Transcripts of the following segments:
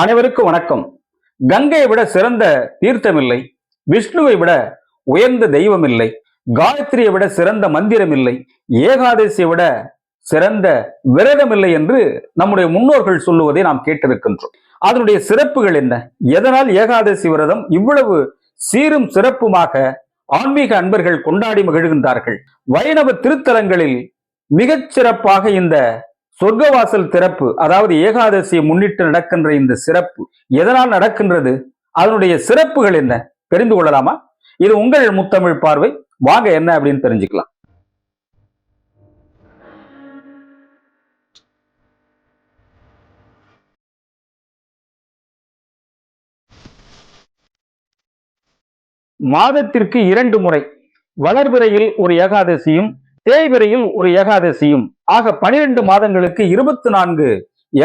அனைவருக்கும் வணக்கம். கங்கையை விட சிறந்த தீர்த்தமில்லை விஷ்ணுவை விட உயர்ந்த தெய்வம் இல்லை காயத்ரியை விட சிறந்த மந்திரம் இல்லை ஏகாதசியை விட சிறந்த விரதம் இல்லை என்று நம்முடைய முன்னோர்கள் சொல்லுவதை நாம் கேட்டிருக்கின்றோம். அதனுடைய சிறப்புகள் என்ன? எதனால் ஏகாதசி விரதம் இவ்வளவு சீரும் சிறப்புமாக ஆன்மீக அன்பர்கள் கொண்டாடி மகிழ்கின்றார்கள்? வைணவ திருத்தலங்களில் மிகச் சிறப்பாக இந்த சொர்க்கவாசல் திறப்பு அதாவது ஏகாதசியை முன்னிட்டு நடக்கின்ற இந்த சிறப்பு எதனால் நடக்கின்றது? அதனுடைய சிறப்புகள் என்ன? தெரிந்து கொள்ளலாமா? இது உங்கள் முத்தமிழ் பார்வை. வாங்க என்ன அப்படின்னு தெரிஞ்சுக்கலாம். மாதத்திற்கு இரண்டு முறை வளர்பிறையில் ஒரு ஏகாதசியும் தேய்பிரையில் ஒரு ஏகாதசியும். ஆக பனிரெண்டு மாதங்களுக்கு இருபத்தி நான்கு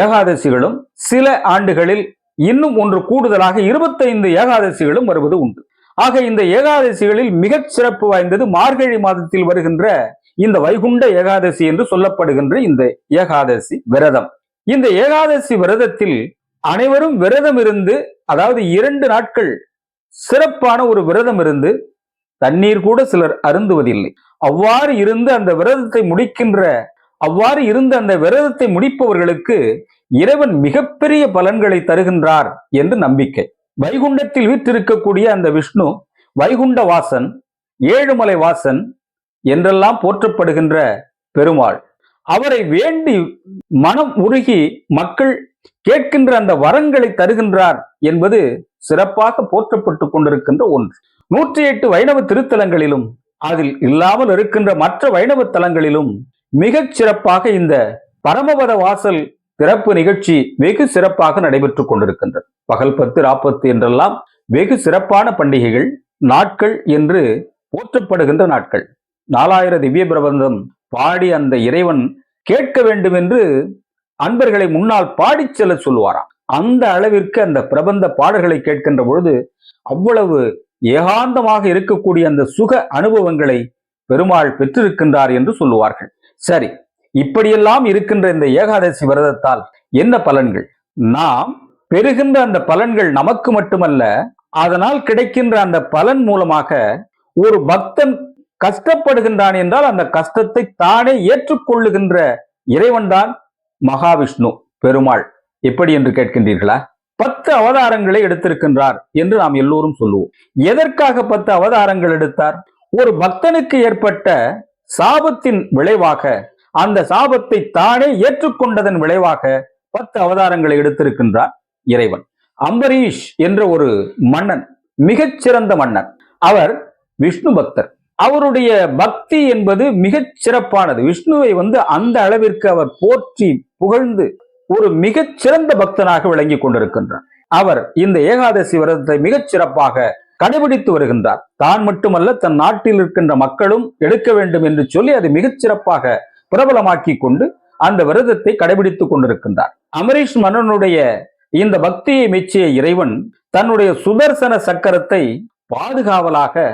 ஏகாதசிகளும் சில ஆண்டுகளில் இன்னும் ஒன்று கூடுதலாக இருபத்தைந்து ஏகாதசிகளும் வருவது உண்டு. ஆக இந்த ஏகாதசிகளில் மிகச் சிறப்பு வாய்ந்தது மார்கழி மாதத்தில் வருகின்ற இந்த வைகுண்ட ஏகாதசி என்று சொல்லப்படுகின்ற இந்த ஏகாதசி விரதம். இந்த ஏகாதசி விரதத்தில் அனைவரும் விரதம் இருந்து அதாவது இரண்டு நாட்கள் சிறப்பான ஒரு விரதம் இருந்து தண்ணீர் கூட சிலர் அருந்துவதில்லை. அவ்வாறு இருந்து அந்த விரதத்தை முடிக்கின்ற அவ்வாறு இருந்து அந்த விரதத்தை முடிப்பவர்களுக்கு இறைவன் மிகப்பெரிய பலன்களை தருகின்றார் என்று நம்பிக்கை. வைகுண்டத்தில் வீற்றிருக்கக்கூடிய அந்த விஷ்ணு வைகுண்ட வாசன் ஏழுமலை வாசன் என்றெல்லாம் போற்றப்படுகின்ற பெருமாள். அவரை வேண்டி மனம் உருகி மக்கள் கேட்கின்ற அந்த வரங்களை தருகின்றார் என்பது சிறப்பாக போற்றப்பட்டு கொண்டிருக்கின்ற ஒன்று. நூற்றி எட்டு வைணவ திருத்தலங்களிலும் அதில் இல்லாமல் இருக்கின்ற மற்ற வைணவ தலங்களிலும் மிகச் சிறப்பாக இந்த பரமபத வாசல் திறப்பு நிகழ்ச்சி வெகு சிறப்பாக நடைபெற்றுக் கொண்டிருக்கின்றது. பகல் பத்து ராப்பத்து என்றெல்லாம் வெகு சிறப்பான பண்டிகைகள் நாட்கள் என்று போற்றப்படுகின்ற நாட்கள். நாலாயிர திவ்ய பிரபந்தம் பாடி அந்த இறைவன் கேட்க வேண்டும் என்று அன்பர்களை முன்னால் பாடி செல்ல சொல்லுவாராம். அந்த அளவிற்கு அந்த பிரபந்த பாடல்களை கேட்கின்ற பொழுது அவ்வளவு ஏகாந்தமாக இருக்கக்கூடிய அந்த சுக அனுபவங்களை பெருமாள் பெற்றிருக்கின்றார் என்று சொல்லுவார்கள். சரி இப்படியெல்லாம் இருக்கின்ற இந்த ஏகாதசி விரதத்தால் என்ன பலன்கள்? நாம் பெறுகின்ற அந்த பலன்கள் நமக்கு மட்டுமல்ல அதனால் கிடைக்கின்ற அந்த பலன் மூலமாக ஒரு பக்தன் கஷ்டப்படுகின்றான் என்றால் அந்த கஷ்டத்தை தானே ஏற்றுக்கொள்ளுகின்ற இறைவன்தான் மகாவிஷ்ணு பெருமாள். எப்படி என்று கேட்கின்றீர்களா? பத்து அவதாரங்களை எடுத்திருக்கின்றார் என்று நாம் எல்லோரும் சொல்லுவோம். எதற்காக பத்து அவதாரங்கள் எடுத்தார்? ஒரு பக்தனுக்கு ஏற்பட்ட சாபத்தின் விளைவாக அந்த சாபத்தை தானே ஏற்றுக்கொண்டதன் விளைவாக பத்து அவதாரங்களை எடுத்திருக்கின்றார் இறைவன். அம்பரீஷ் என்ற ஒரு மன்னன் மிகச்சிறந்த மன்னன். அவர் விஷ்ணு பக்தர். அவருடைய பக்தி என்பது மிகச் சிறப்பானது விஷ்ணுவை வந்து அந்த அளவிற்கு அவர் போற்றி புகழ்ந்து ஒரு மிகச் சிறந்த பக்தனாக விளங்கி கொண்டிருக்கின்றார் அவர் இந்த ஏகாதசி விரதத்தை மிகச் சிறப்பாக கடைபிடித்து வருகின்றார். தான் மட்டுமல்ல தன் நாட்டில் இருக்கின்ற மக்களும் எடுக்க வேண்டும் என்று சொல்லி அதை மிகச் சிறப்பாக பிரபலமாக்கி கொண்டு அந்த விரதத்தை கடைபிடித்துக் கொண்டிருக்கின்றார். அமரீஷ் மன்னனுடைய இந்த பக்தியை மெச்சிய இறைவன் தன்னுடைய சுதர்சன சக்கரத்தை பாதுகாவலாக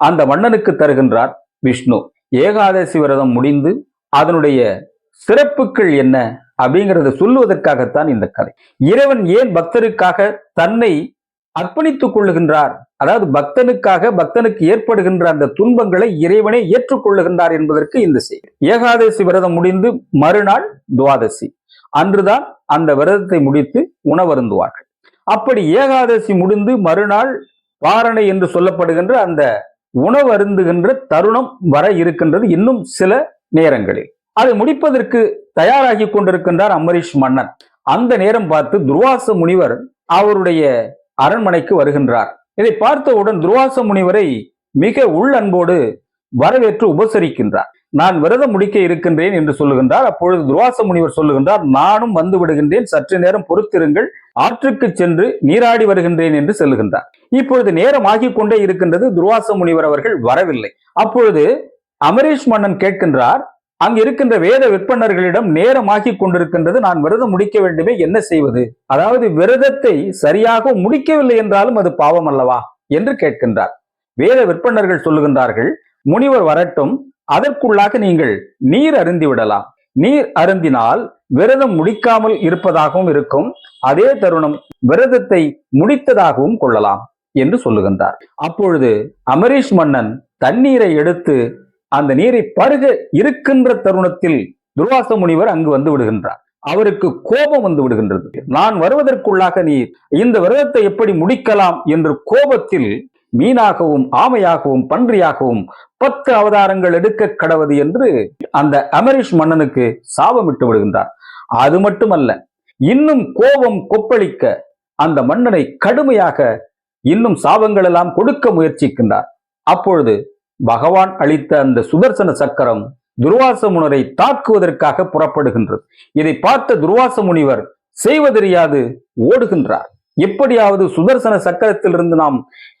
அந்த மன்னனுக்கு தருகின்றார். விஷ்ணு ஏகாதசி விரதம் முடிந்து அதனுடைய சிறப்புகள் என்ன? அப்படிங்கிறத சொல்லுவதற்காகத்தான் இந்த கதை. இறைவன் ஏன் பக்தருக்காக தன்னை அர்ப்பணித்துக் கொள்ளுகின்றார்? அதாவது பக்தனுக்காக பக்தனுக்கு ஏற்படுகின்ற அந்த துன்பங்களை இறைவனே ஏற்றுக்கொள்ளுகின்றார் என்பதற்கு இந்த செய்தி. ஏகாதசி விரதம் முடிந்து மறுநாள் துவாதசி. அன்றுதான் அந்த விரதத்தை முடித்து உணவருந்துவார்கள். அப்படி ஏகாதசி முடிந்து மறுநாள் பாரணை என்று சொல்லப்படுகின்ற அந்த உணவருந்துகின்ற தருணம் வர இருக்கின்றது இன்னும் சில நேரங்களில். அதை முடிப்பதற்கு தயாராகி கொண்டிருக்கின்றார் அம்பரீஷ் மன்னன். அந்த நேரம் பார்த்து துர்வாச முனிவர் அவருடைய அரண்மனைக்கு வருகின்றார். இதை பார்த்தவுடன் துர்வாச முனிவரை மிக உள் அன்போடு வரவேற்று உபசரிக்கின்றார். நான் விரதம் முடிக்க இருக்கின்றேன் என்று சொல்லுகின்றார். அப்பொழுது துர்வாச முனிவர் சொல்லுகின்றார் நானும் வந்து விடுகின்றேன். சற்று நேரம் பொறுத்திருங்கள். ஆற்றுக்கு சென்று நீராடி வருகின்றேன் என்று சொல்லுகின்றார். இப்பொழுது நேரம் ஆகிக் கொண்டே இருக்கின்றது. துர்வாச முனிவர் அவர்கள் வரவில்லை. அப்பொழுது அமரீஷ் மன்னன் கேட்கின்றார் அங்கு இருக்கின்ற வேத விற்பனர்களிடம் நேரமாகி கொண்டிருக்கின்றது. நான் விரதம் முடிக்க வேண்டுமே என்ன செய்வது? அதாவது விரதத்தை சரியாக முடிக்கவில்லை என்றாலும் அது பாவம் அல்லவா? என்று கேட்கின்றார். வேத விற்பனர்கள் சொல்லுகின்றார்கள் முனிவர் வரட்டும் அதற்குள்ளாக நீங்கள் நீர் அருந்தி விடலாம். நீர் அருந்தினால் விரதம் முடிக்காமல் இருப்பதாகவும் இருக்கும். அதே தருணம் விரதத்தை முடித்ததாகவும் கொள்ளலாம். என்று சொல்லுகின்றார். அப்பொழுது அமரீஷ் மன்னன் தண்ணீரை எடுத்து அந்த நீரை பருக இருக்கின்ற தருணத்தில் துர்வாச முனிவர் அங்கு வந்து விடுகின்றார். அவருக்கு கோபம் வந்து விடுகின்றது. நான் வருவதற்குள்ளாக நீர் இந்த விரதத்தை எப்படி முடிக்கலாம் என்று கோபத்தில் மீனாகவும் ஆமையாகவும் பன்றியாகவும் பத்து அவதாரங்கள் எடுக்க கடவது என்று அந்த அமரீஷ் மன்னனுக்கு சாபமிட்டு விடுகின்றார். அது மட்டுமல்ல இன்னும் கோபம் கொப்பளிக்க அந்த மன்னனை கடுமையாக இன்னும் சாபங்கள் எல்லாம் கொடுக்க முயற்சிக்கின்றார். அப்பொழுது பகவான் அளித்த அந்த சுதர்சன சக்கரம் துர்வாச முனரை தாக்குவதற்காக புறப்படுகின்றது. இதை பார்த்த துர்வாச முனிவர் செய்வதறியாது ஓடுகின்றார். எப்படியாவது சுதர்சன சக்கரத்திலிருந்து நாம்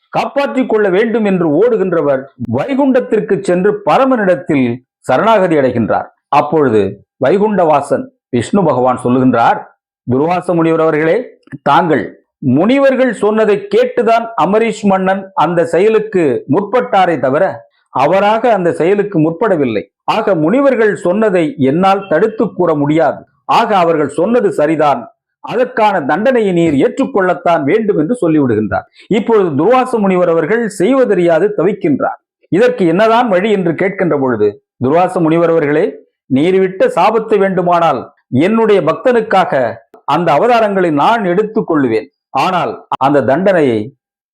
காப்பாற்றிக் கொள்ள வேண்டும் என்று ஓடுகின்றவர் வைகுண்டத்திற்கு சென்று பரமனிடத்தில் சரணாகதி அடைகின்றார். அப்பொழுது வைகுண்டவாசன் விஷ்ணு பகவான் சொல்லுகின்றார் துர்வாச முனிவர் அவர்களே தாங்கள் முனிவர்கள் சொன்னதை கேட்டுதான் அமரீஷ் மன்னன் அந்த செயலுக்கு முற்பட்டாரே தவிர அவராக அந்த செயலுக்கு முற்படவில்லை. ஆக முனிவர்கள் சொன்னதை என்னால் தடுத்து கூற முடியாது. ஆக அவர்கள் சொன்னது சரிதான். அதற்கான தண்டனையை நீர் ஏற்றுக்கொள்ளத்தான் வேண்டும் என்று சொல்லிவிடுகின்றார். இப்பொழுது துர்வாச முனிவர் அவர்கள் செய்வதறியாது தவிக்கின்றார். இதற்கு என்னதான் வழி என்று கேட்கின்ற பொழுது துர்வாச முனிவர் அவர்களே நீர் விட்ட சாபத்தை வேண்டுமானால் என்னுடைய பக்தனுக்காக அந்த அவதாரங்களை நான் எடுத்துக் கொள்ளுவேன். ஆனால் அந்த தண்டனையை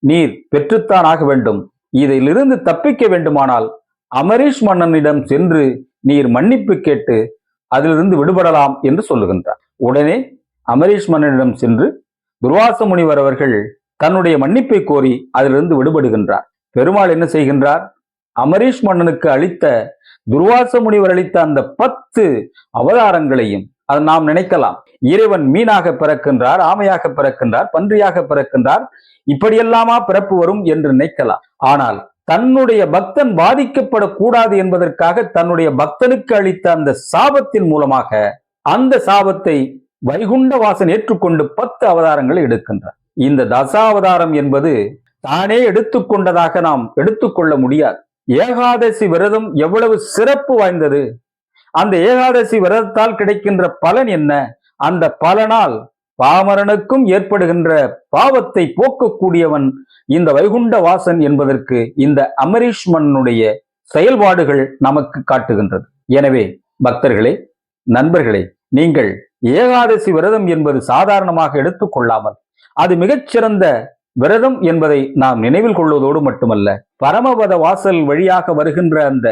நீர் பெற்றுத்தான் ஆக வேண்டும். இதிலிருந்து தப்பிக்க வேண்டுமானால் அமரீஷ் மன்னனிடம் சென்று நீர் மன்னிப்பு கேட்டு அதிலிருந்து விடுபடலாம் என்று சொல்லுகின்றார். உடனே அமரீஷ் மன்னனிடம் சென்று துர்வாச முனிவர் அவர்கள் தன்னுடைய மன்னிப்பை கோரி அதிலிருந்து விடுபடுகின்றார். பெருமாள் என்ன செய்கின்றார்? அமரீஷ் மன்னனுக்கு அளித்த துர்வாச முனிவர் அளித்த அந்த பத்து அவதாரங்களையும் அது நாம் நினைக்கலாம். இறைவன் மீனாக பிறக்கின்றார் ஆமையாக பிறக்கின்றார் பன்றியாக பிறக்கின்றார். இப்படியெல்லாமா பிறப்பு வரும் என்று நினைக்கலாம். ஆனால் தன்னுடைய பக்தன் பாதிக்கப்படக்கூடாது என்பதற்காக தன்னுடைய பக்தனுக்கு அளித்த அந்த சாபத்தின் மூலமாக அந்த சாபத்தை வைகுண்ட வாசன் ஏற்றுக்கொண்டு பத்து அவதாரங்களை எடுக்கின்றார். இந்த தசாவதாரம் என்பது தானே எடுத்துக்கொண்டதாக நாம் எடுத்துக்கொள்ள முடியாது. ஏகாதசி விரதம் எவ்வளவு சிறப்பு வாய்ந்தது. அந்த ஏகாதசி விரதத்தால் கிடைக்கின்ற பலன் என்ன? அந்த பலனால் பாமரனுக்கும் ஏற்படுகின்ற பாவத்தை போக்கக்கூடியவன் இந்த வைகுண்ட வாசன் என்பதற்கு இந்த அமரீஷ் மன்னனுடைய செயல்பாடுகள் நமக்கு காட்டுகின்றது. எனவே பக்தர்களே நண்பர்களே நீங்கள் ஏகாதசி விரதம் என்பது சாதாரணமாக எடுத்துக்கொள்ளாமல் அது மிகச்சிறந்த விரதம் என்பதை நாம் நினைவில் கொள்வதோடு மட்டுமல்ல பரமபத வாசல் வழியாக வருகின்ற அந்த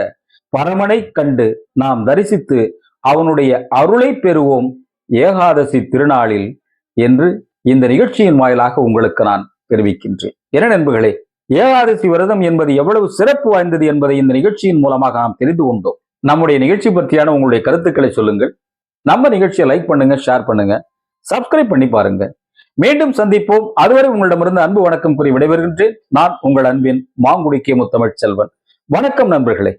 பரமனை கண்டு நாம் தரிசித்து அவனுடைய அருளை பெறுவோம் ஏகாதசி திருநாளில் என்று இந்த நிகழ்ச்சியின் வாயிலாக உங்களுக்கு நான் தெரிவிக்கின்றேன். என நண்பர்களே ஏகாதசி விரதம் என்பது எவ்வளவு சிறப்பு வாய்ந்தது என்பதை இந்த நிகழ்ச்சியின் மூலமாக நாம் தெரிந்து கொண்டோம். நம்முடைய நிகழ்ச்சி பற்றியான உங்களுடைய கருத்துக்களை சொல்லுங்கள். நம்ம நிகழ்ச்சியை லைக் பண்ணுங்க ஷேர் பண்ணுங்க சப்ஸ்கிரைப் பண்ணி பாருங்க. மீண்டும் சந்திப்போம். அதுவரை உங்களிடமிருந்து அன்பு வணக்கம் கூறி விடைபெறுகின்றேன். நான் உங்கள் அன்பின் மாங்குடிக்கிய முத்தமிழ் செல்வன். வணக்கம் நண்பர்களே.